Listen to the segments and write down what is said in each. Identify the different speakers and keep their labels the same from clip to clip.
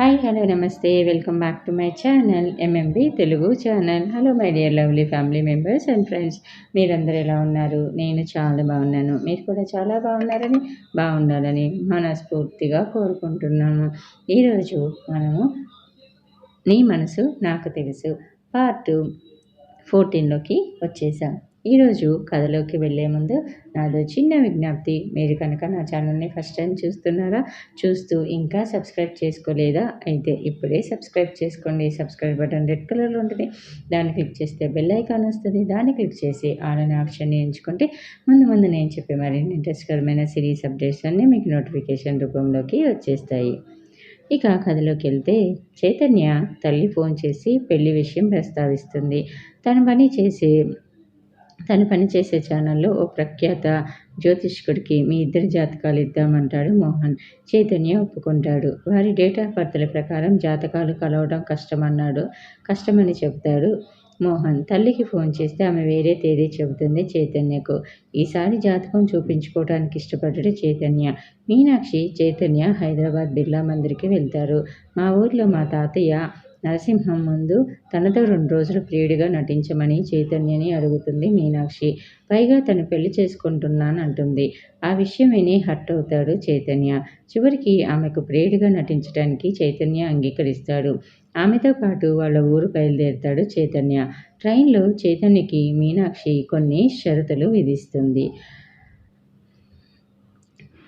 Speaker 1: Hi hello నమస్తే. Welcome back to my channel MMB Telugu channel. Hello my dear lovely family members and friends. మీరందరూ ఎలా ఉన్నారు? నేను చాలా బాగున్నాను. మీరు కూడా చాలా బాగున్నారని బాగుండాలని మనస్ఫూర్తిగా కోరుకుంటున్నాను ఈరోజు మనము నీ మనసు నాకు తెలుసు. పార్ట్ ఫోర్టీన్లోకి వచ్చేసాం. ఈరోజు కథలోకి వెళ్ళే ముందు నాదో చిన్న విజ్ఞప్తి. మీరు కనుక నా ఛానల్ని ఫస్ట్ టైం చూస్తున్నారా చూస్తూ ఇంకా సబ్స్క్రైబ్ చేసుకోలేదా అయితే ఇప్పుడే సబ్స్క్రైబ్ చేసుకోండి. సబ్స్క్రైబ్ బటన్ రెడ్ కలర్లో ఉంటుంది. దాన్ని క్లిక్ చేస్తే బెల్ ఐకాన్ వస్తుంది. దాన్ని క్లిక్ చేసి ఆన్ అనే ఆప్షన్ని ఎంచుకుంటే ముందు ముందు నేను చెప్పే మరిన్ని ఇంట్రెస్ట్కరమైన సిరీస్ అప్డేట్స్ అన్నీ మీకు నోటిఫికేషన్ రూపంలోకి వచ్చేస్తాయి. ఇక కథలోకి వెళ్తే చైతన్య తల్లి ఫోన్ చేసి పెళ్ళి విషయం ప్రస్తావిస్తుంది. తన పని చేసే తను పనిచేసే ఛానల్లో ఓ ప్రఖ్యాత జ్యోతిష్కుడికి మీ ఇద్దరి జాతకాలు ఇద్దామంటాడు మోహన్. చైతన్య ఒప్పుకుంటాడు. వారి డేట్ ఆఫ్ బర్త్ల ప్రకారం జాతకాలు కలవడం కష్టమన్నాడు. కష్టమని చెబుతాడు మోహన్. తల్లికి ఫోన్ చేస్తే ఆమె వేరే తేదీ చెబుతుంది చైతన్యకు. ఈసారి జాతకం చూపించుకోవడానికి ఇష్టపడ్డాడు చైతన్య. మీనాక్షి చైతన్య హైదరాబాద్ బిర్లా మందిర్కి వెళ్తారు. మా ఊర్లో మా తాతయ్య నరసింహం ముందు తనతో రెండు రోజులు ప్రియుడిగా నటించమని చైతన్యని అడుగుతుంది మీనాక్షి. పైగా తను పెళ్ళి చేసుకుంటున్నాను అంటుంది ఆ విషయం విని హర్ట్ అవుతాడు చైతన్య. చివరికి ఆమెకు ప్రియుడిగా నటించడానికి చైతన్య అంగీకరిస్తాడు. ఆమెతో పాటు వాళ్ళ ఊరు బయలుదేరుతాడు చైతన్య. ట్రైన్లో చైతన్యకి మీనాక్షి కొన్ని షరతులు విధిస్తుంది.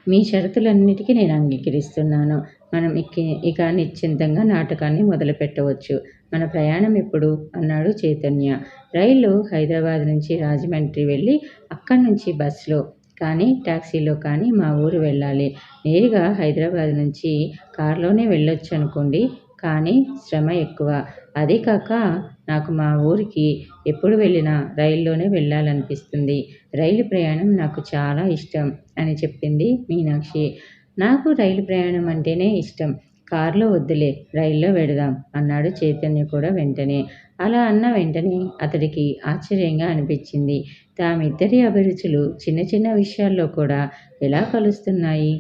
Speaker 1: మీ షరతులన్నిటికీ నేను అంగీకరిస్తున్నాను. మనం ఇక ఇక నిశ్చింతంగా నాటకాన్ని మొదలు పెట్టవచ్చు. మన ప్రయాణం ఎప్పుడు? అన్నాడు చైతన్య. రైలు హైదరాబాద్ నుంచి రాజమండ్రి వెళ్ళి అక్కడి నుంచి బస్సులో కానీ ట్యాక్సీలో కానీ మా ఊరు వెళ్ళాలి. నేరుగా హైదరాబాద్ నుంచి కారులోనే వెళ్ళొచ్చు అనుకోండి కానీ శ్రమ ఎక్కువ. అదే కాక నాకు మా ఊరికి ఎప్పుడు వెళ్ళినా రైల్లోనే వెళ్ళాలనిపిస్తుంది. రైలు ప్రయాణం నాకు చాలా ఇష్టం అని చెప్పింది మీనాక్షి. నాకు రైలు ప్రయాణం అంటేనే ఇష్టం. కారులో వద్దులే రైల్లో వెడదాం అన్నాడు చైతన్య కూడా వెంటనే. అలా అన్న వెంటనే అతడికి ఆశ్చర్యంగా అనిపించింది. తామిద్దరి అభిరుచులు చిన్న చిన్న విషయాల్లో కూడా ఎలా కలుస్తున్నాయి?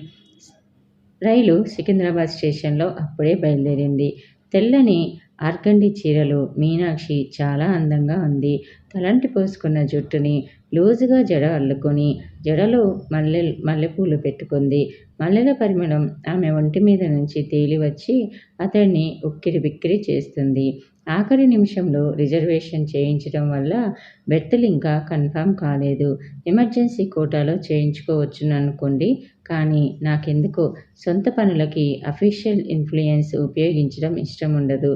Speaker 1: రైలు సికింద్రాబాద్ స్టేషన్లో అప్పుడే బయలుదేరింది. తెల్లని ఆర్కండి చీరలు మీనాక్షి చాలా అందంగా ఉంది. తలంటి పోసుకున్న జుట్టుని లూజుగా జడ అల్లుకొని జడలో మల్లె మల్లెపూలు పెట్టుకుంది. మల్లెల పరిమళం ఆమె ఒంటి మీద నుంచి తేలి వచ్చి అతన్ని ఉక్కిరి బిక్కిరి చేస్తుంది. ఆఖరి నిమిషంలో రిజర్వేషన్ చేయించడం వల్ల బెర్తులు ఇంకా కన్ఫామ్ కాలేదు. ఎమర్జెన్సీ కోటాలో చేయించుకోవచ్చును అనుకోండి కానీ నాకెందుకో సొంత పనులకి అఫీషియల్ ఇన్ఫ్లుయెన్స్ ఉపయోగించడం ఇష్టం ఉండదు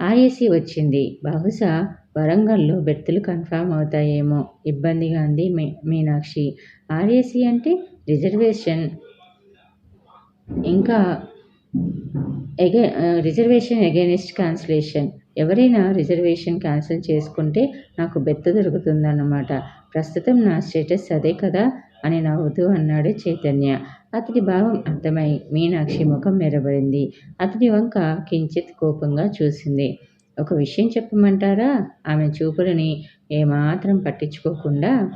Speaker 1: ఆర్ఏసీ వచ్చింది. బహుశా వరంగల్లో బెర్తులు కన్ఫామ్ అవుతాయేమో ఇబ్బందిగా అంది మీ మీనాక్షి. ఆర్ఏసీ అంటే రిజర్వేషన్. ఇంకా ఎగే రిజర్వేషన్ అగేనిస్ట్ క్యాన్సిలేషన్ ఎవరైనా రిజర్వేషన్ క్యాన్సిల్ చేసుకుంటే నాకు బెత్త దొరుకుతుందన్నమాట. ప్రస్తుతం నా స్టేటస్ అదే కదా. అని నవ్వుతూ అన్నాడు చైతన్య. అతడి భావం అర్థమై మీనాక్షి ముఖం మెరబడింది అతడి వంక కించిత్ కోపంగా చూసింది. ఒక విషయం చెప్పమంటారా? ఆమె చూపులని ఏమాత్రం పట్టించుకోకుండా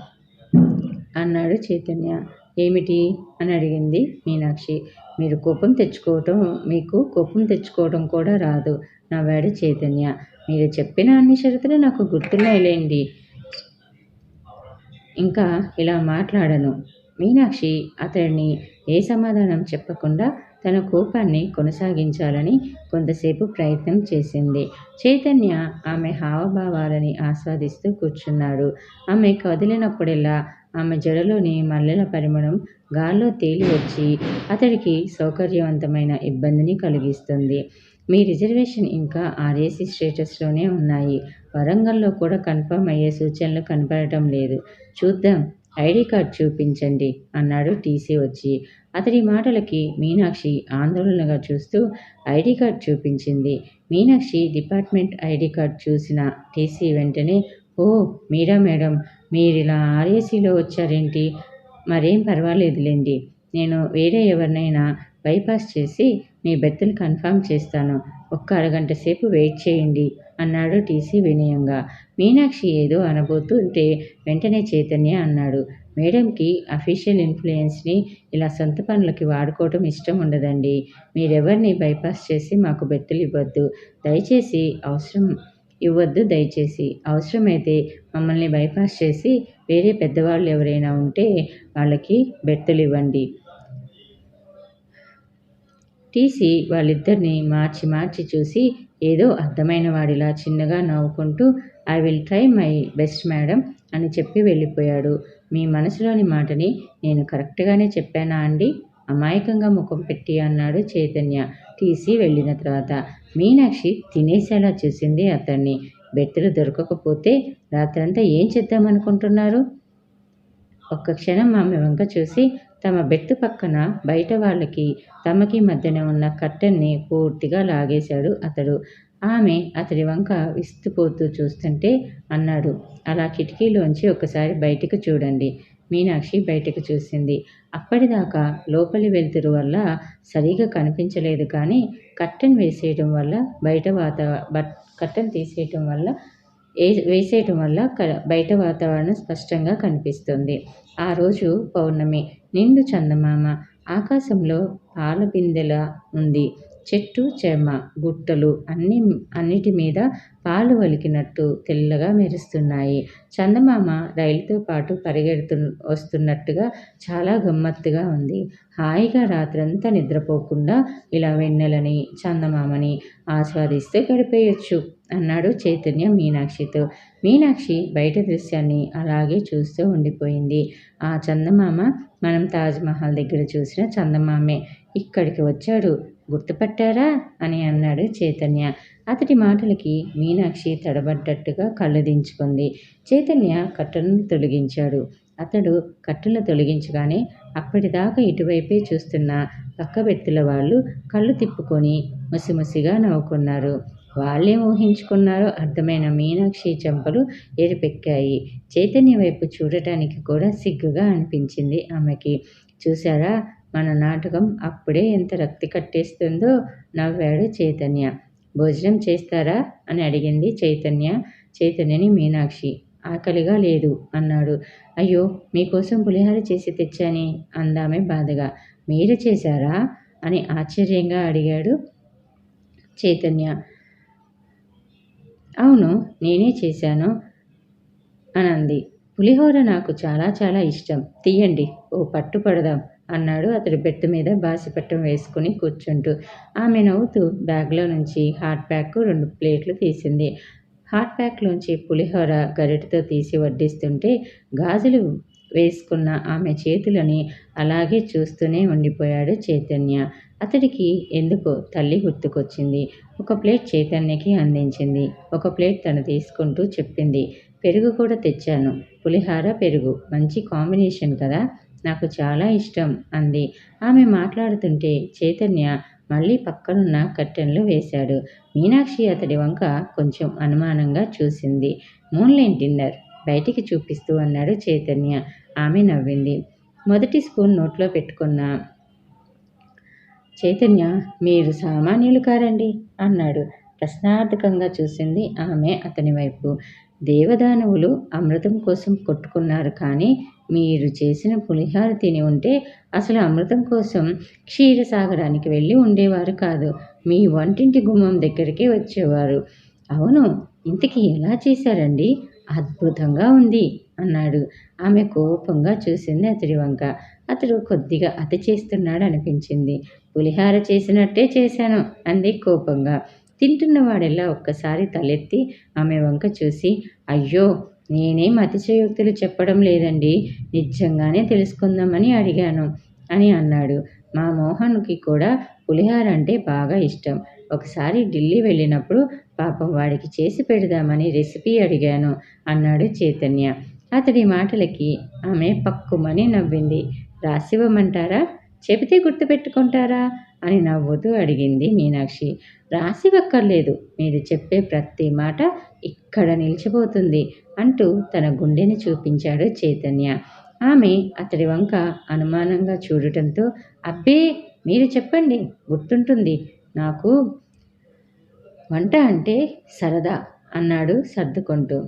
Speaker 1: అన్నాడు చైతన్య. ఏమిటి? అని అడిగింది మీనాక్షి. మీరు కోపం తెచ్చుకోవటం మీకు కోపం తెచ్చుకోవడం కూడా రాదు నవ్వాడు చైతన్య. మీరు చెప్పిన అన్ని షరతులు నాకు గుర్తున్నాయిలేండి. ఇంకా ఇలా మాట్లాడను. మీనాక్షి అతడిని ఏ సమాధానం చెప్పకుండా తన కోపాన్ని కొనసాగించాలని కొంతసేపు ప్రయత్నం చేసింది. చైతన్య ఆమె హావభావాలని ఆస్వాదిస్తూ కూర్చున్నాడు. ఆమె కదిలినప్పుడెల్లా ఆమె జడలోని మల్లెల పరిమళం గాల్లో తేలి వచ్చి అతడికి సౌకర్యవంతమైన ఇబ్బందిని కలిగిస్తుంది. మీ రిజర్వేషన్ ఇంకా ఆర్ఏసీ స్టేటస్లోనే ఉన్నాయి. వరంగల్లో కూడా కన్ఫర్మ్ అయ్యే సూచనలు కనపడటం లేదు. చూద్దాం. ఐడి కార్డ్ చూపించండి అన్నాడు టీసీ వచ్చి. అతడి మాటలకి మీనాక్షి ఆందోళనగా చూస్తూ ఐడి కార్డ్ చూపించింది. మీనాక్షి డిపార్ట్మెంట్ ఐడి కార్డ్ చూసిన టీసీ వెంటనే ఓ మీరా మేడం మీరు ఇలా ఆర్ఏసీలో వచ్చారేంటి? మరేం పర్వాలేదులేండి. నేను వేరే ఎవరినైనా బైపాస్ చేసి మీ బెత్తులు కన్ఫామ్ చేస్తాను. ఒక్క అరగంట సేపు వెయిట్ చేయండి అన్నాడు టీసీ వినయంగా. మీనాక్షి ఏదో అనబోతుంటే వెంటనే చైతన్య అన్నాడు. మేడంకి అఫీషియల్ ఇన్ఫ్లుయెన్స్ని ఇలా సొంత పనులకి వాడుకోవటం ఇష్టం ఉండదండి. మీరెవరిని బైపాస్ చేసి మాకు బెర్తులు ఇవ్వద్దు. దయచేసి అవసరం ఇవ్వద్దు దయచేసి. అవసరమైతే మమ్మల్ని బైపాస్ చేసి వేరే పెద్దవాళ్ళు ఎవరైనా ఉంటే వాళ్ళకి బెర్తులు ఇవ్వండి. టీసీ వాళ్ళిద్దరిని మార్చి మార్చి చూసి ఏదో అర్థమైన వాడిలా చిన్నగా నవ్వుకుంటూ I will try my best madam అని చెప్పి వెళ్ళిపోయాడు. మీ మనసులోని మాటని నేను కరెక్ట్గానే చెప్పానా అండి? అమాయకంగా ముఖం పెట్టి అన్నాడు చైతన్య. టీసీ వెళ్ళిన తర్వాత మీనాక్షి తినేసేలా చూసింది అతన్ని. బెత్తలు దొరకకపోతే రాత్రంతా ఏం చేద్దామనుకుంటున్నారు? ఒక్క క్షణం ఆమె వంక చూసి తమ బెత్తు పక్కన బయట వాళ్ళకి తమకి మధ్యన ఉన్న కట్టెన్ని పూర్తిగా లాగేశాడు అతడు. ఆమె అతడి వంక విస్తుపోతూ చూస్తుంటే అన్నాడు అలా కిటికీలోంచి ఒకసారి బయటకు చూడండి. మీనాక్షి బయటకు చూసింది. అప్పటిదాకా లోపలి వెలుతురు వల్ల సరిగా కనిపించలేదు కానీ కట్టెన్ వేసేయటం వల్ల బయట వాతావరణ బట్ కట్టెన్ తీసేయటం వల్ల వేసేయటం వల్ల బయట వాతావరణం స్పష్టంగా కనిపిస్తుంది. ఆ రోజు పౌర్ణమి. నిండు చందమామ. ఆకాశంలో పాల బిందెల ఉంది. చెట్టు చెమ గుట్టలు అన్ని అన్నిటి మీద పాలు వలికినట్టు తెల్లగా మెరుస్తున్నాయి. చందమామ రైలుతో పాటు పరిగెడుతు వస్తున్నట్టుగా చాలా గమ్మత్తుగా ఉంది. హాయిగా రాత్రంతా నిద్రపోకుండా ఇలా వెన్నెలని చందమామని ఆస్వాదిస్తే గడిపేయచ్చు. అన్నాడు చైతన్య మీనాక్షితో. మీనాక్షి బయట దృశ్యాన్ని అలాగే చూస్తూ ఉండిపోయింది. ఆ చందమామ మనం తాజ్మహల్ దగ్గర చూసిన చందమామే ఇక్కడికి వచ్చాడు. గుర్తుపట్టారా? అని అన్నాడు చైతన్య. అతడి మాటలకి మీనాక్షి తడబడ్డట్టుగా కళ్ళు దించుకుంది. చైతన్య కట్టను తొలగించాడు. అతడు కట్టెలు తొలగించగానే అప్పటిదాకా ఇటువైపే చూస్తున్న పక్క వ్యక్తుల వాళ్ళు కళ్ళు తిప్పుకొని ముసిముసిగా నవ్వుకున్నారు. వాళ్ళే ఊహించుకున్నారో అర్థమైన మీనాక్షి చెంపలు ఎరిపెక్కాయి చైతన్య వైపు చూడటానికి కూడా సిగ్గుగా అనిపించింది ఆమెకి. చూసారా మన నాటకం అప్పుడే ఎంత రక్తి కట్టేస్తుందో నవ్వాడు చైతన్య. భోజనం చేస్తారా? అని అడిగింది చైతన్య. చైతన్యని మీనాక్షి. ఆకలిగా లేదు అన్నాడు. అయ్యో మీకోసం పులిహార చేసి తెచ్చాని అందామే బాధగా. మీరు చేశారా? అని ఆశ్చర్యంగా అడిగాడు చైతన్య. అవును నేనే చేశాను అనంది. పులిహోర నాకు చాలా చాలా ఇష్టం. తీయండి ఓ పట్టు పడదాం అన్నాడు అతడు బెడ్ మీద బాసిపట్టం వేసుకుని కూర్చుంటూ. ఆమె నవ్వుతూ బ్యాగ్లో నుంచి హాట్ ప్యాక్ రెండు ప్లేట్లు తీసింది. హాట్ ప్యాక్లోంచి పులిహోర గరిటతో తీసి వడ్డిస్తుంటే గాజులు వేసుకున్న ఆమె చేతులని అలాగే చూస్తూనే ఉండిపోయాడు చైతన్య. అతడికి ఎందుకో తల్లి గుర్తుకొచ్చింది? ఒక ప్లేట్ చైతన్యకి అందించింది. ఒక ప్లేట్ తను తీసుకుంటూ చెప్పింది. పెరుగు కూడా తెచ్చాను. పులిహార పెరుగు. మంచి కాంబినేషన్ కదా? నాకు చాలా ఇష్టం అంది. ఆమె మాట్లాడుతుంటే చైతన్య మళ్ళీ పక్కనున్న కట్టెన్లు వేశాడు. మీనాక్షి అతడి వంక కొంచెం అనుమానంగా చూసింది. Moonlight dinner. బయటికి చూపిస్తూ అన్నాడు చైతన్య. ఆమె నవ్వింది. మొదటి స్పూన్ నోట్లో పెట్టుకున్న చైతన్య మీరు సామాన్యులు కారండి అన్నాడు. ప్రశ్నార్థకంగా చూసింది ఆమె అతని వైపు. దేవదానవులు అమృతం కోసం కొట్టుకున్నారు కానీ మీరు చేసిన పులిహార తిని ఉంటే అసలు అమృతం కోసం క్షీరసాగరానికి వెళ్ళి ఉండేవారు కాదు. మీ వంటింటి గుమ్మం దగ్గరికి వచ్చేవారు. అవును ఇంతకీ ఎలా చేశారండి? అద్భుతంగా ఉంది అన్నాడు. ఆమె కోపంగా చూసింది అతడి వంక. అతడు కొద్దిగా అతి చేస్తున్నాడు అనిపించింది పులిహార చేసినట్టే చేశాను అంది కోపంగా. తింటున్నవాడెల్లా ఒక్కసారి తలెత్తి ఆమె వంక చూసి అయ్యో నేనేం అతిశయోక్తులు చెప్పడం లేదండి. నిజంగానే తెలుసుకుందామని అడిగాను అని అన్నాడు. మా మోహన్కి కూడా పులిహార అంటే బాగా ఇష్టం. ఒకసారి ఢిల్లీ వెళ్ళినప్పుడు పాపం వాడికి చేసి పెడదామని రెసిపీ అడిగాను అన్నాడు చైతన్య. అతడి మాటలకి ఆమె పక్కుమని నవ్వింది. రాసివ్వమంటారా? చెబితే గుర్తుపెట్టుకుంటారా? అని నవ్వుతూ అడిగింది మీనాక్షి. రాసి ఒక్కర్లేదు మీరు చెప్పే ప్రతి మాట ఇక్కడ నిలిచిపోతుంది అంటూ తన గుండెని చూపించాడు చైతన్య. ఆమె అతడి వంక అనుమానంగా చూడటంతో అబ్బే మీరు చెప్పండి గుర్తుంటుంది. నాకు వంట అంటే సరదా అన్నాడు సర్దుకుంటూ.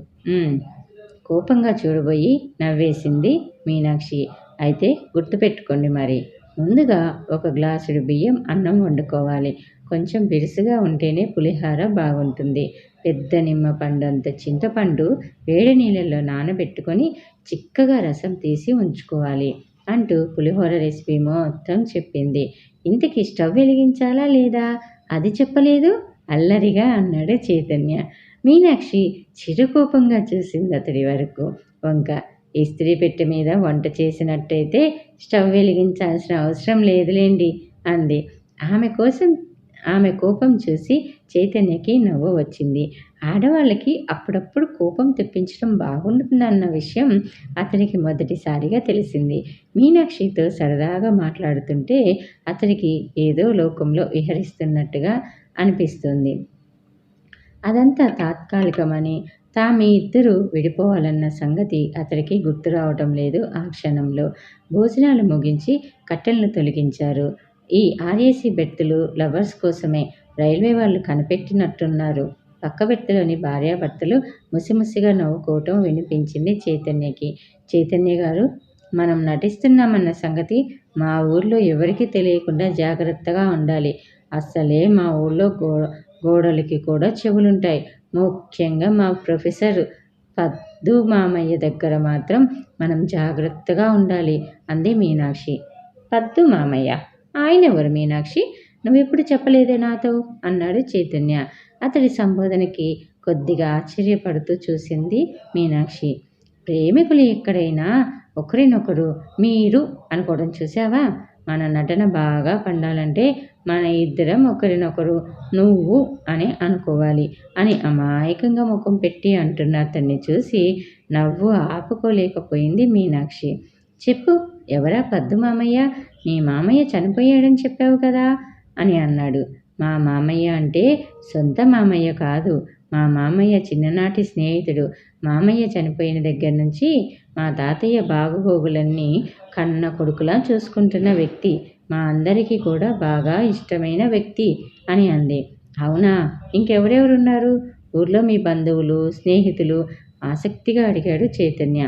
Speaker 1: కోపంగా చూడబోయి నవ్వేసింది మీనాక్షి. అయితే గుర్తుపెట్టుకోండి మరి. ముందుగా ఒక గ్లాసుడు బియ్యం అన్నం వండుకోవాలి. కొంచెం బిరుసుగా ఉంటేనే పులిహార బాగుంటుంది. పెద్ద నిమ్మ పండు అంత చింతపండు వేడి నీళ్ళల్లో నానబెట్టుకొని చిక్కగా రసం తీసి ఉంచుకోవాలి అంటూ పులిహోర రెసిపీ మొత్తం చెప్పింది. ఇంతకీ స్టవ్ వెలిగించాలా లేదా? అది చెప్పలేదు? అల్లరిగా అన్నాడు చైతన్య. మీనాక్షి చిరుకోపంగా చూసింది అతడి వరకు. వంక ఇస్త్రీ పెట్టె మీద వంట చేసినట్టయితే స్టవ్ వెలిగించాల్సిన అవసరం లేదులేండి అంది. ఆమె కోసం ఆమె కోపం చూసి చైతన్యకి నవ్వు వచ్చింది. ఆడవాళ్ళకి అప్పుడప్పుడు కోపం తెప్పించడం బాగుంటుందన్న విషయం అతనికి మొదటిసారిగా తెలిసింది. మీనాక్షితో సరదాగా మాట్లాడుతుంటే అతనికి ఏదో లోకంలో విహరిస్తున్నట్టుగా అనిపిస్తుంది. అదంతా తాత్కాలికమని తాము ఇద్దరు విడిపోవాలన్న సంగతి అతడికి గుర్తు రావటం లేదు ఆ క్షణంలో. భోజనాలు ముగించి కట్టెలను తొలగించారు. ఈ ఆర్ఏసీ బెర్తులు లవర్స్ కోసమే రైల్వే వాళ్ళు కనిపెట్టినట్టున్నారు. పక్క బెర్తులోని భార్యాభర్తలు ముసిముసిగా నవ్వుకోవటం వినిపించింది చైతన్యకి. చైతన్య గారు మనం నటిస్తున్నామన్న సంగతి మా ఊర్లో ఎవరికీ తెలియకుండా జాగ్రత్తగా ఉండాలి. అస్సలే మా ఊళ్ళో గో గోడలకి కూడా చెవులుంటాయి. ముఖ్యంగా మా ప్రొఫెసర్ పద్దు మామయ్య దగ్గర మాత్రం మనం జాగ్రత్తగా ఉండాలి. అంది మీనాక్షి. పద్దు మామయ్య ఆయన ఎవరు మీనాక్షి? నువ్వెప్పుడు చెప్పలేదే నాతో? అన్నాడు చైతన్య. అతడి సంబోధనకి కొద్దిగా ఆశ్చర్యపడుతూ చూసింది మీనాక్షి. ప్రేమికులు ఎక్కడైనా ఒకరినొకరు మీరు అనుకోవడం చూసావా మన నటన బాగా పండాలంటే మన ఇద్దరం ఒకరినొకరు నువ్వు అని అనుకోవాలి. అని అమాయకంగా ముఖం పెట్టి అంటున్న అతన్ని చూసి నవ్వు ఆపుకోలేకపోయింది మీనాక్షి. చెప్పు ఎవరా పద్దు మామయ్య? నీ మామయ్య చనిపోయాడని చెప్పావు కదా? అని అన్నాడు. మా మామయ్య అంటే సొంత మామయ్య కాదు. మా మామయ్య చిన్ననాటి స్నేహితుడు. మామయ్య చనిపోయిన దగ్గర నుంచి మా తాతయ్య బాగుబోగులన్నీ కన్న కొడుకులా చూసుకుంటున్న వ్యక్తి. మా అందరికీ కూడా బాగా ఇష్టమైన వ్యక్తి అని అంది. అవునా? ఇంకెవరెవరున్నారు? ఊర్లో మీ బంధువులు స్నేహితులు? ఆసక్తిగా అడిగాడు చైతన్య.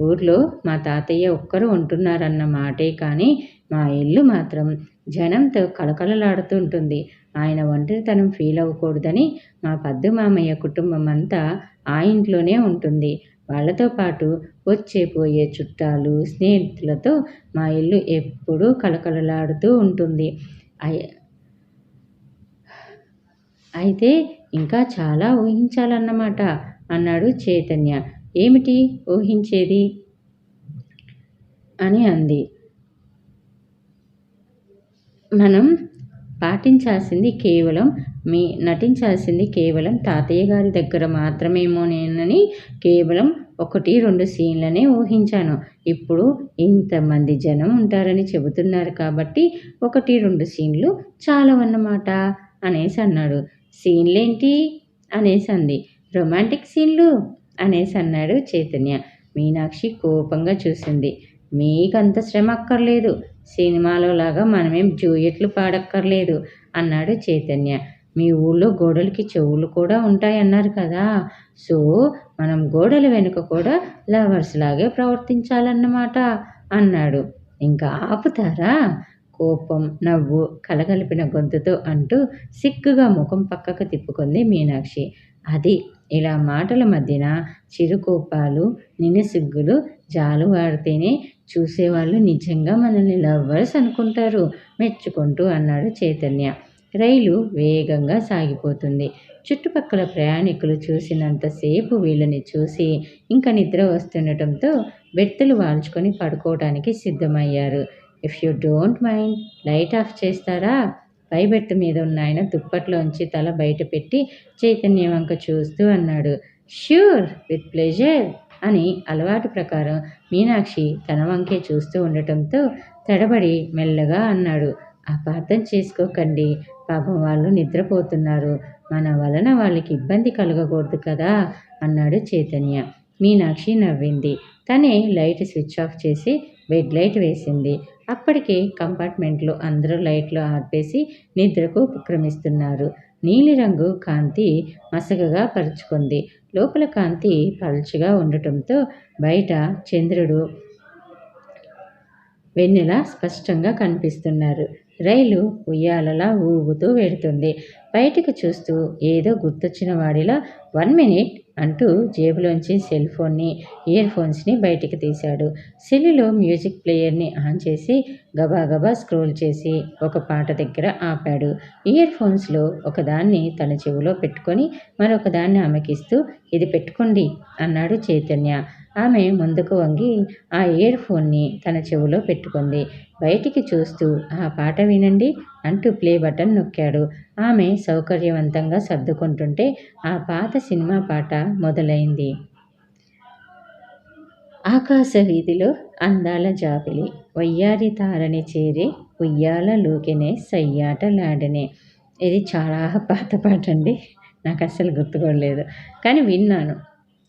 Speaker 1: ఊర్లో మా తాతయ్య ఒక్కరు ఉంటున్నారన్న మాటే కానీ మా ఇల్లు మాత్రం జనంతో కలకలలాడుతుంటుంది ఆయన ఒంటరితనం ఫీల్ అవ్వకూడదని మా పద్దు మామయ్య కుటుంబం అంతా ఆ ఇంట్లోనే ఉంటుంది. వాళ్ళతో పాటు వచ్చే పోయే చుట్టాలు స్నేహితులతో మా ఇల్లు ఎప్పుడూ కళకళలాడుతూ ఉంటుంది. అయితే ఇంకా చాలా ఊహించాలన్నమాట అన్నాడు చైతన్య. ఏమిటి ఊహించేది? అని అంది. మనం పాటించాల్సింది కేవలం మీ నటించాల్సింది కేవలం తాతయ్య గారి దగ్గర మాత్రమేమోనేనని కేవలం ఒకటి రెండు సీన్లనే ఊహించాను. ఇప్పుడు ఇంతమంది జనం ఉంటారని చెబుతున్నారు కాబట్టి ఒకటి రెండు సీన్లు చాలవన్నమాట అనేసి అన్నాడు. సీన్లేంటి? అనేసి అంది. రొమాంటిక్ సీన్లు? అనేసి అన్నాడు చైతన్య. మీనాక్షి కోపంగా చూసింది. మీకంత శ్రమ అక్కర్లేదు. సినిమాలో లాగా మనమేం జూయట్లు పాడక్కర్లేదు అన్నాడు చైతన్య. మీ ఊళ్ళో గోడలకి చెవులు కూడా ఉంటాయన్నారు కదా. సో మనం గోడల వెనుక కూడా లవర్స్ లాగే ప్రవర్తించాలన్నమాట అన్నాడు. ఇంకా ఆపుతారా? కోపం నవ్వు కలగలిపిన గొంతుతో అంటూ సిగ్గుగా ముఖం పక్కకు తిప్పుకుంది మీనాక్షి. అది ఇలా మాటల మధ్యన చిరుకోపాలు నినసిగ్గులు జాలువాడితేనే చూసేవాళ్ళు నిజంగా మనల్ని లవ్వర్స్ అనుకుంటారు మెచ్చుకుంటూ అన్నాడు చైతన్య. రైలు వేగంగా సాగిపోతుంది. చుట్టుపక్కల ప్రయాణికులు చూసినంతసేపు వీళ్ళని చూసి ఇంకా నిద్ర వస్తుండటంతో బెత్తలు వాల్చుకొని పడుకోవడానికి సిద్ధమయ్యారు. If you don't mind light off చేస్తారా? పై మీద ఉన్న ఆయన దుప్పట్లోంచి తల బయట పెట్టి చైతన్య వంక చూస్తూ అన్నాడు. ష్యూర్ విత్ ప్లెజర్ అని అలవాటు ప్రకారం మీనాక్షి తన వంకే చూస్తూ ఉండటంతో తడబడి మెల్లగా అన్నాడు. అపార్థం చేసుకోకండి. పాపం వాళ్ళు నిద్రపోతున్నారు. మన వలన వాళ్ళకి ఇబ్బంది కలగకూడదు కదా? అన్నాడు చైతన్య. మీనాక్షి నవ్వింది. తనే లైట్ స్విచ్ ఆఫ్ చేసి బెడ్ లైట్ వేసింది. అప్పటికే కంపార్ట్మెంట్లో అందరూ లైట్లు ఆర్పేసి నిద్రకు ఉపక్రమిస్తున్నారు. నీలిరంగు కాంతి మసకగా పరుచుకుంది. లోపల కాంతి పలుచగా ఉండటంతో బయట చంద్రుడు వెన్నెల స్పష్టంగా కనిపిస్తున్నారు. రైలు ఉయ్యాలలా ఊగుతూ వెడుతుంది బయటకు చూస్తూ ఏదో గుర్తొచ్చిన వాడిలా వన్ మినిట్ అంటూ జేబులోంచి సెల్ ఫోన్ని ఇయర్ ఫోన్స్ని బయటికి తీశాడు. సెల్లులో మ్యూజిక్ ప్లేయర్ని ఆన్ చేసి గబాగబా స్క్రోల్ చేసి ఒక పాట దగ్గర ఆపాడు. ఇయర్ ఫోన్స్లో ఒకదాన్ని తన చెవిలో పెట్టుకొని మరొకదాన్ని ఆమెకిస్తూ ఇది పెట్టుకోండి అన్నాడు చైతన్య. ఆమె ముందుకు వంగి ఆ ఇయర్ ఫోన్ని తన చెవిలో పెట్టుకుంది. బయటికి చూస్తూ ఆ పాట వినండి అంటూ ప్లే బటన్ నొక్కాడు. ఆమె సౌకర్యవంతంగా సర్దుకుంటుంటే ఆ పాత సినిమా పాట మొదలైంది. ఆకాశ వీధిలో అందాల జాబిలి వయ్యారి తారని చేరి ఉయ్యాల లూకెనే సయ్యాటలాడనే. ఇది చాలా పాత పాట అండి. నాకు అస్సలు గుర్తుకోలేదు. కానీ విన్నాను.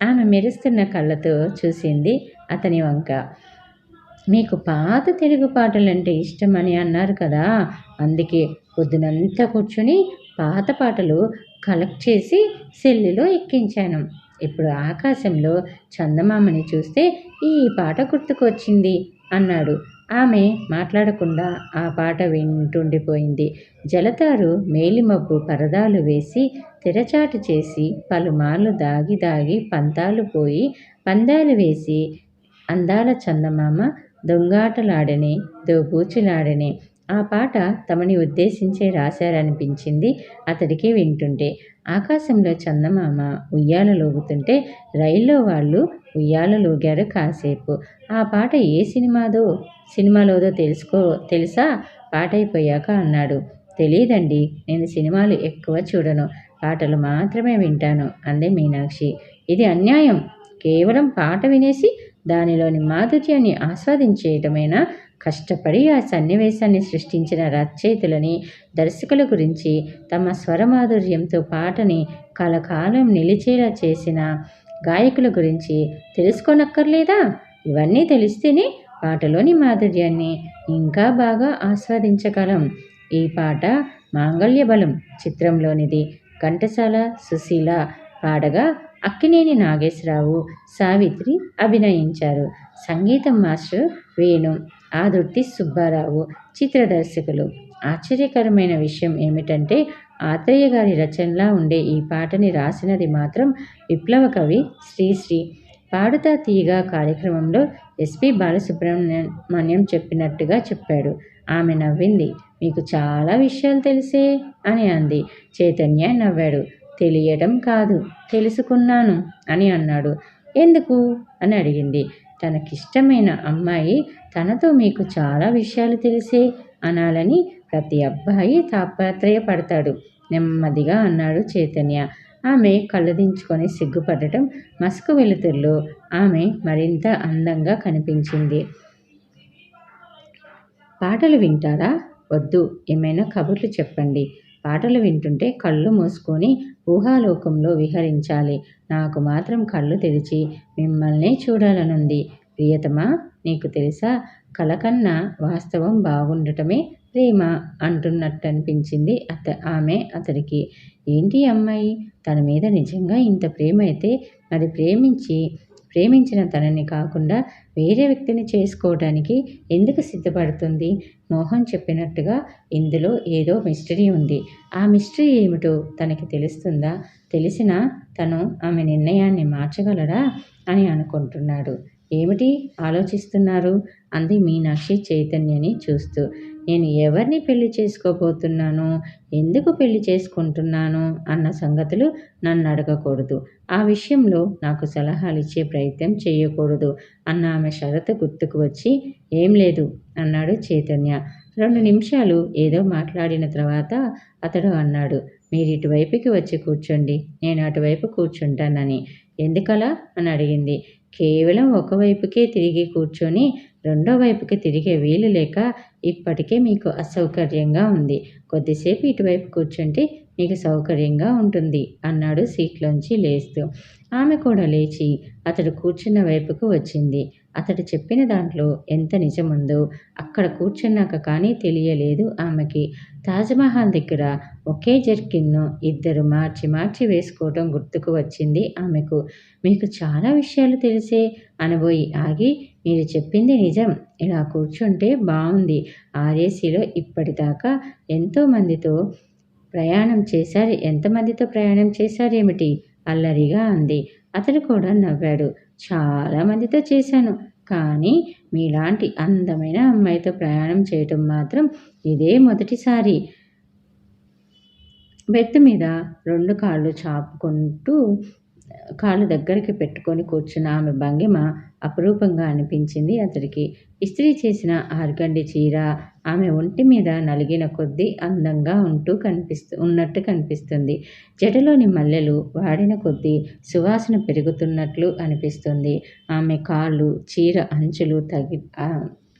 Speaker 1: ఆమె మెరుస్తున్న కళ్ళతో చూసింది అతని వంక. మీకు పాత తెలుగు పాటలంటే ఇష్టమని అన్నారు కదా. అందుకే పొద్దునంతా కూర్చుని పాత పాటలు కలెక్ట్ చేసి సెల్లులో ఎక్కించాను. ఇప్పుడు ఆకాశంలో చందమామని చూస్తే ఈ పాట గుర్తుకొచ్చింది అన్నాడు. ఆమె మాట్లాడకుండా ఆ పాట వింటుండిపోయింది. జలతారు మేలిమబ్బు పరదాలు వేసి తెరచాటు చేసి పలుమార్లు దాగి దాగి పంతాలు పోయి పందాలు వేసి అందాల చందమామ దొంగాటలాడని దోబూచులాడని ఆ పాట తమని ఉద్దేశించే రాశారనిపించింది అతడికి వింటుంటే. ఆకాశంలో చందమామ ఉయ్యాల లోగుతుంటే రైల్లో వాళ్ళు ఉయ్యాల లోగారు కాసేపు. ఆ పాట ఏ సినిమాదో సినిమాలోదో తెలుసుకో తెలుసా? పాట అయిపోయాక అన్నాడు. తెలియదండి నేను సినిమాలు ఎక్కువ చూడను. పాటలు మాత్రమే వింటాను అందే మీనాక్షి. ఇది అన్యాయం. కేవలం పాట వినేసి దానిలోని మాధుర్యాన్ని ఆస్వాదించేయటమేనా? కష్టపడి ఆ సన్నివేశాన్ని సృష్టించిన రచయితలని దర్శకుల గురించి తమ స్వరమాధుర్యంతో పాటని కలకాలం నిలిచేలా చేసిన గాయకుల గురించి తెలుసుకోనక్కర్లేదా? ఇవన్నీ తెలిస్తేనే పాటలోని మాధుర్యాన్ని ఇంకా బాగా ఆస్వాదించగలం. ఈ పాట మాంగళ్య బలం చిత్రంలోనిది. ఘంటసాల సుశీల పాడగా అక్కినేని నాగేశ్వరరావు సావిత్రి అభినయించారు. సంగీతం మాస్టర్ వేణు ఆదుర్తి సుబ్బారావు చిత్ర దర్శకులు. ఆశ్చర్యకరమైన విషయం ఏమిటంటే ఆత్రేయ గారి రచనలా ఉండే ఈ పాటని రాసినది మాత్రం విప్లవ కవి శ్రీశ్రీ. పాడుతా తీయగా కార్యక్రమంలో ఎస్పి బాలసుబ్రహ్మణ్యం చెప్పినట్టుగా చెప్పాడు. ఆమె నవ్వింది. మీకు చాలా విషయాలు తెలిసే అని అంది. చైతన్య నవ్వాడు. తెలియడం కాదు తెలుసుకున్నాను అని అన్నాడు. ఎందుకు? అని అడిగింది. తనకిష్టమైన అమ్మాయి తనతో మీకు చాలా విషయాలు తెలిసే అనాలని ప్రతి అబ్బాయి తాపత్రయపడతాడు నెమ్మదిగా అన్నాడు చైతన్య. ఆమె కళ్ళదించుకొని సిగ్గుపడటం మసుకు వెలుతుల్లో ఆమె మరింత అందంగా కనిపించింది. పాటలు వింటారా? వద్దు ఏమైనా కబుర్లు చెప్పండి. పాటలు వింటుంటే కళ్ళు మూసుకొని ఊహాలోకంలో విహరించాలి. నాకు మాత్రం కళ్ళు తెరిచి మిమ్మల్నే చూడాలనుంది. ప్రియతమా నీకు తెలుసా? కలకన్నా వాస్తవం బాగుండటమే ప్రేమ అంటున్నట్టు అనిపించింది అత ఆమె అతడికి. ఏంటి అమ్మాయి? తన మీద నిజంగా ఇంత ప్రేమ అయితే మరి ప్రేమించి ప్రేమించిన తనని కాకుండా వేరే వ్యక్తిని చేసుకోవడానికి ఎందుకు సిద్ధపడుతుంది? మోహన్ చెప్పినట్టుగా ఇందులో ఏదో మిస్టరీ ఉంది. ఆ మిస్టరీ ఏమిటో తనకి తెలుస్తుందా? తెలిసినా తను ఆమె నిర్ణయాన్ని మార్చగలడా అని అనుకుంటున్నాడు. ఏమిటి ఆలోచిస్తున్నారు? అంది మీనాక్షి చైతన్యని చూస్తూ. నేను ఎవరిని పెళ్ళి చేసుకోబోతున్నాను? ఎందుకు పెళ్ళి చేసుకుంటున్నాను? అన్న సంగతులు నన్ను అడగకూడదు. ఆ విషయంలో నాకు సలహాలు ఇచ్చే ప్రయత్నం చేయకూడదు అన్న ఆమె షరతు గుర్తుకు వచ్చి ఏం లేదు అన్నాడు చైతన్య. రెండు నిమిషాలు ఏదో మాట్లాడిన తర్వాత అతడు అన్నాడు మీరు ఇటువైపుకి వచ్చి కూర్చోండి నేను అటువైపు కూర్చుంటానని. ఎందుకలా? అని అడిగింది. కేవలం ఒకవైపుకే తిరిగి కూర్చొని రెండో వైపుకి తిరిగే వీలు లేక ఇప్పటికే మీకు అసౌకర్యంగా ఉంది. కొద్దిసేపు ఇటువైపు కూర్చుంటే మీకు సౌకర్యంగా ఉంటుంది అన్నాడు సీట్లోంచి లేస్తూ. ఆమె కూడా లేచి అతడు కూర్చున్న వైపుకు వచ్చింది. అతడు చెప్పిన దాంట్లో ఎంత నిజముందో అక్కడ కూర్చున్నాక కానీ తెలియలేదు ఆమెకి. తాజ్మహల్ దగ్గర ఒకే జర్కిన్ను ఇద్దరు మార్చి మార్చి వేసుకోవడం గుర్తుకు వచ్చింది ఆమెకు. మీకు చాలా విషయాలు తెలిసే అనబోయి ఆగి మీరు చెప్పింది నిజం. ఇలా కూర్చుంటే బాగుంది ఆర్ఏసీలో ఇప్పటిదాకా ఎంతోమందితో ప్రయాణం చేశారు. ఎంతమందితో ప్రయాణం చేశారేమిటి అల్లరిగా అంది. అతడు కూడా నవ్వాడు. చాలామందితో చేశాను. కానీ మీలాంటి అందమైన అమ్మాయితో ప్రయాణం చేయటం మాత్రం ఇదే మొదటిసారి. బెడ్ మీద రెండు కాళ్ళు చాపుకుంటూ కాళ్ళు దగ్గరికి పెట్టుకొని కూర్చున్న ఆమె భంగిమ అపురూపంగా అనిపించింది అతడికి. ఇస్త్రీ చేసిన ఆర్గండి చీర ఆమె ఒంటి మీద నలిగిన కొద్దీ అందంగా ఉంటూ కనిపిస్తూ ఉన్నట్టు కనిపిస్తుంది. జడలోని మల్లెలు వాడిన కొద్దీ సువాసన పెరుగుతున్నట్లు అనిపిస్తుంది. ఆమె కాళ్ళు చీర అంచులు తగి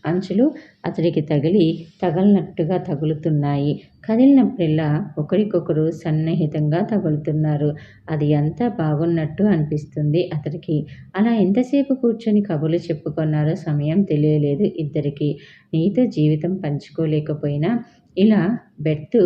Speaker 1: అంచులు అతడికి తగిలి తగలనట్టుగా తగులుతున్నాయి. కదిలినప్పుడల్లా ఒకరికొకరు సన్నిహితంగా తగులుతున్నారు. అది అంతా బాగున్నట్టు అనిపిస్తుంది అతడికి. అలా ఎంతసేపు కూర్చొని కబులు చెప్పుకున్నారో సమయం తెలియలేదు ఇద్దరికి. నీతో జీవితం పంచుకోలేకపోయినా ఇలా బెర్త్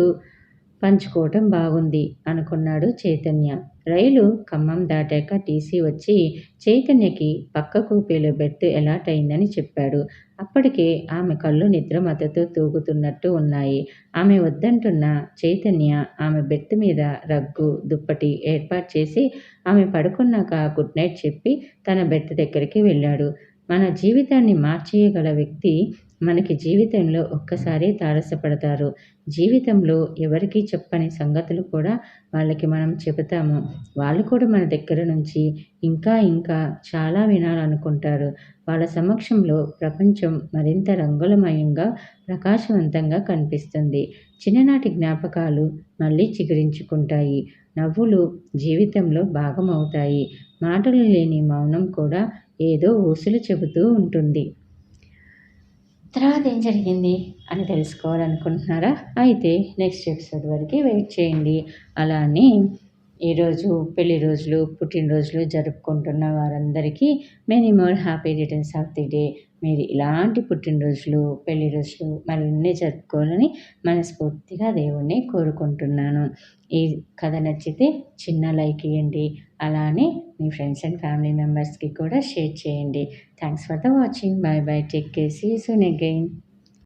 Speaker 1: పంచుకోవటం బాగుంది అనుకున్నాడు చైతన్య. రైలు ఖమ్మం దాటాక టీసీ వచ్చి చైతన్యకి పక్క కూపీలో బెర్త్ ఎలాట్ అయిందని చెప్పాడు. అప్పటికే ఆమె కళ్ళు నిద్ర మద్దతు తూగుతున్నట్టు ఉన్నాయి. ఆమె వద్దంటున్న చైతన్య ఆమె బెర్త్ మీద రగ్గు దుప్పటి ఏర్పాటు చేసి ఆమె పడుకున్నాక గుడ్ నైట్ చెప్పి తన బెర్త్ దగ్గరికి వెళ్ళాడు. మన జీవితాన్ని మార్చేయగల వ్యక్తి మనకి జీవితంలో ఒక్కసారి తారసపడతారు. జీవితంలో ఎవరికీ చెప్పని సంగతులు కూడా వాళ్ళకి మనం చెబుతాము. వాళ్ళు కూడా మన దగ్గర నుంచి ఇంకా ఇంకా చాలా వినాలనుకుంటారు. వాళ్ళ సమక్షంలో ప్రపంచం మరింత రంగులమయంగా ప్రకాశవంతంగా కనిపిస్తుంది. చిన్ననాటి జ్ఞాపకాలు మళ్ళీ చిగురించుకుంటాయి. నవ్వులు జీవితంలో భాగమవుతాయి. మాటలు లేని మౌనం కూడా ఏదో ఊసులు చెబుతూ ఉంటుంది. తర్వాత ఏం జరిగింది అని తెలుసుకోవాలనుకుంటున్నారా? అయితే నెక్స్ట్ ఎపిసోడ్ వరకు వెయిట్ చేయండి. అలానే ఈరోజు పెళ్ళి రోజులు పుట్టినరోజులు జరుపుకుంటున్న వారందరికీ many more happy returns of the day మీరు ఇలాంటి పుట్టినరోజులు పెళ్ళి రోజులు మరిన్ని జరుపుకోవాలని మనస్ఫూర్తిగా దేవుణ్ణి కోరుకుంటున్నాను. ఈ కథ నచ్చితే చిన్న లైక్ ఇవ్వండి అలానే మీ ఫ్రెండ్స్ అండ్ ఫ్యామిలీ మెంబర్స్కి కూడా షేర్ చేయండి. Thanks for the watching. Bye bye take care. See soon again.